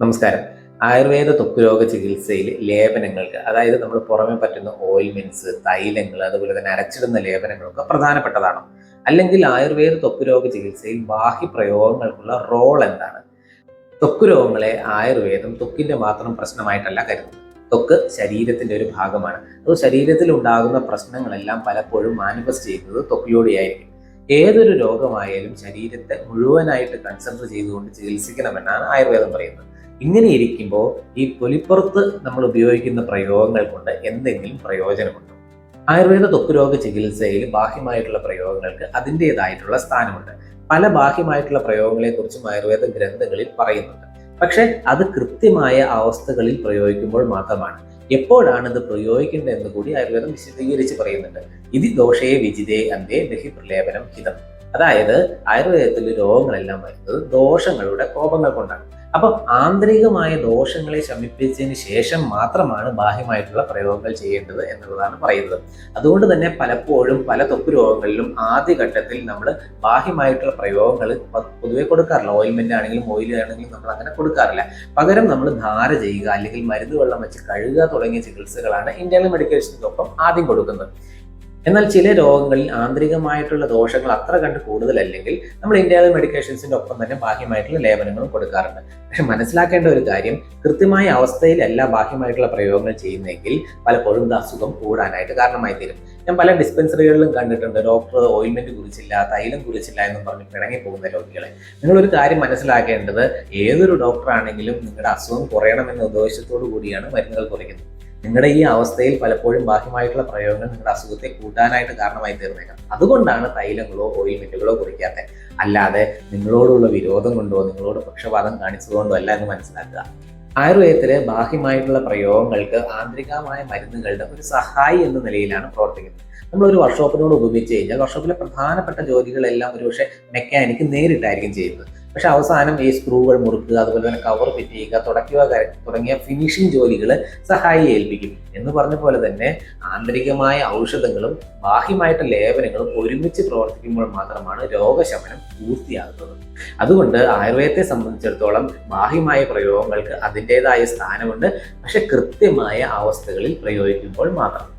നമസ്കാരം. ആയുർവേദ ത്വക്ക് രോഗ ചികിത്സയിൽ ലേപനങ്ങൾക്ക് അതായത് നമ്മൾ പുറമെ പറ്റുന്ന ഓയിൽമെന്റ്സ് തൈലങ്ങൾ അതുപോലെ തന്നെ അരച്ചിടുന്ന ലേപനങ്ങളൊക്കെ പ്രധാനപ്പെട്ടതാണ്. അല്ലെങ്കിൽ ആയുർവേദ ത്വക്ക് രോഗ ചികിത്സയിൽ ബാഹ്യ പ്രയോഗങ്ങൾക്കുള്ള റോൾ എന്താണ്? ത്വക്ക് രോഗങ്ങളെ ആയുർവേദം തൊക്കിന്റെ മാത്രം പ്രശ്നമായിട്ടല്ല കരുതുന്നത്. തൊക്ക് ശരീരത്തിന്റെ ഒരു ഭാഗമാണ്. അത് ശരീരത്തിൽ ഉണ്ടാകുന്ന പ്രശ്നങ്ങളെല്ലാം പലപ്പോഴും മാനിഫെസ്റ്റ് ചെയ്യുന്നത് ത്വക്കിലൂടെയായിരിക്കും ഏതൊരു രോഗമായാലും ശരീരത്തെ മുഴുവനായിട്ട് കൺസെൻട്രേറ്റ് ചെയ്തുകൊണ്ട് ചികിത്സിക്കണമെന്നാണ് ആയുർവേദം പറയുന്നത്. ഇങ്ങനെ ഇരിക്കുമ്പോൾ ഈ തൊലിപ്പുറത്ത് നമ്മൾ ഉപയോഗിക്കുന്ന പ്രയോഗങ്ങൾ കൊണ്ട് എന്തെങ്കിലും പ്രയോജനമുണ്ടോ? ആയുർവേദ ത്വക്ക് രോഗ ചികിത്സയിൽ ബാഹ്യമായിട്ടുള്ള പ്രയോഗങ്ങൾക്ക് അതിന്റെതായിട്ടുള്ള സ്ഥാനമുണ്ട്. പല ബാഹ്യമായിട്ടുള്ള പ്രയോഗങ്ങളെ കുറിച്ചും ആയുർവേദ ഗ്രന്ഥങ്ങളിൽ പറയുന്നുണ്ട്. പക്ഷെ അത് കൃത്യമായ അവസ്ഥകളിൽ പ്രയോഗിക്കുമ്പോൾ മാത്രമാണ്. എപ്പോഴാണ് ഇത് പ്രയോഗിക്കേണ്ടത് എന്ന് കൂടി ആയുർവേദം വിശദീകരിച്ച് പറയുന്നുണ്ട്. ഇതി ദോഷയെ വിജിതേ അന്തേ ദഹി പ്രലേപനം ഹിതം. അതായത് ആയുർവേദത്തിൽ രോഗങ്ങളെല്ലാം വരുന്നത് ദോഷങ്ങളുടെ കോപങ്ങൾ കൊണ്ടാണ്. അപ്പം ആന്തരികമായ ദോഷങ്ങളെ ശമിപ്പിച്ചതിന് ശേഷം മാത്രമാണ് ബാഹ്യമായിട്ടുള്ള പ്രയോഗങ്ങൾ ചെയ്യേണ്ടത് എന്നുള്ളതാണ് പറയുന്നത്. അതുകൊണ്ട് തന്നെ പലപ്പോഴും പല തൊപ്പ് രോഗങ്ങളിലും ആദ്യഘട്ടത്തിൽ നമ്മൾ ബാഹ്യമായിട്ടുള്ള പ്രയോഗങ്ങൾ പൊതുവെ കൊടുക്കാറില്ല. ഓയിൽമെന്റ് ആണെങ്കിലും ഓയിൽ ആണെങ്കിലും നമ്മൾ അങ്ങനെ കൊടുക്കാറില്ല. പകരം നമ്മൾ ധാര ചെയ്യുക അല്ലെങ്കിൽ മരുന്ന് വെള്ളം വെച്ച് കഴുകുക തുടങ്ങിയ ചികിത്സകളാണ് ഇന്റേണൽ മെഡിക്കേഷനൊപ്പം ആദ്യം കൊടുക്കുന്നത്. എന്നാൽ ചില രോഗങ്ങളിൽ ആന്തരികമായിട്ടുള്ള ദോഷങ്ങൾ അത്ര കണ്ട് കൂടുതലല്ലെങ്കിൽ നമ്മൾ ഇന്ത്യയിലെ മെഡിക്കേഷൻസിന്റെ ഒപ്പം തന്നെ ബാഹ്യമായിട്ടുള്ള ലേപനങ്ങളും കൊടുക്കാറുണ്ട്. പക്ഷെ മനസ്സിലാക്കേണ്ട ഒരു കാര്യം കൃത്യമായ അവസ്ഥയിലല്ല ബാഹ്യമായിട്ടുള്ള പ്രയോഗങ്ങൾ ചെയ്യുന്നെങ്കിൽ പലപ്പോഴും അസുഖം കൂടാനായിട്ട് കാരണമായി തീരും ഞാൻ പല ഡിസ്പെൻസറികളിലും കണ്ടിട്ടുണ്ട് ഡോക്ടർ ഓയിൽമെന്റ് കുറിച്ചില്ല തൈലം കുറിച്ചില്ല എന്നും പറഞ്ഞ് പിണങ്ങി പോകുന്ന രോഗികളെ. നിങ്ങളൊരു കാര്യം മനസ്സിലാക്കേണ്ടത് ഏതൊരു ഡോക്ടർ ആണെങ്കിലും നിങ്ങളുടെ അസുഖം കുറയണമെന്ന ഉദ്ദേശത്തോടു കൂടിയാണ് മരുന്നുകൾ കുറയ്ക്കുന്നത്. നിങ്ങളുടെ ഈ അവസ്ഥയിൽ പലപ്പോഴും ബാഹ്യമായിട്ടുള്ള പ്രയോഗങ്ങൾ നിങ്ങളുടെ അസുഖത്തെ കൂട്ടാനായിട്ട് കാരണമായി തീർന്നേക്കാം. അതുകൊണ്ടാണ് തൈലങ്ങളോ ഓയിൽമെന്റുകളോ കുറിക്കാത്തത് അല്ലാതെ നിങ്ങളോടുള്ള വിരോധം കൊണ്ടോ നിങ്ങളോട് പക്ഷപാതം കാണിച്ചതുകൊണ്ടോ അല്ല എന്ന് മനസ്സിലാക്കുക. ആയുർവേദത്തിലെ ബാഹ്യമായിട്ടുള്ള പ്രയോഗങ്ങൾക്ക് ആന്തരികമായ മരുന്നുകളുടെ ഒരു സഹായി എന്ന നിലയിലാണ് പ്രവർത്തിക്കുന്നത്. നമ്മൾ ഒരു വർക്ക്ഷോപ്പിനോട് ഉപയോഗിച്ച് കഴിഞ്ഞാൽ വർക്ക്ഷോപ്പിലെ പ്രധാനപ്പെട്ട ജോലികളെല്ലാം ഒരുപക്ഷെ മെക്കാനിക്ക് നേരിട്ടായിരിക്കും ചെയ്യുന്നത്. പക്ഷെ അവസാനം ഈ സ്ക്രൂകൾ മുറുക്കുക അതുപോലെ തന്നെ കവർ ഫിറ്റ് ചെയ്യുക തുടക്കുക തുടങ്ങിയ ഫിനിഷിംഗ് ജോലികൾ സഹായി ഏൽപ്പിക്കും. എന്ന് പറഞ്ഞ പോലെ തന്നെ ആന്തരികമായ ഔഷധങ്ങളും ബാഹ്യമായിട്ട് ലേപനങ്ങളും ഒരുമിച്ച് പ്രവർത്തിക്കുമ്പോൾ മാത്രമാണ് രോഗശമനം പൂർത്തിയാകുന്നത്. അതുകൊണ്ട് ആയുർവേദത്തെ സംബന്ധിച്ചിടത്തോളം ബാഹ്യമായ പ്രയോഗങ്ങൾക്ക് അതിന്റെതായ സ്ഥാനമുണ്ട്. പക്ഷെ കൃത്യമായ അവസ്ഥകളിൽ പ്രയോഗിക്കുമ്പോൾ മാത്രം.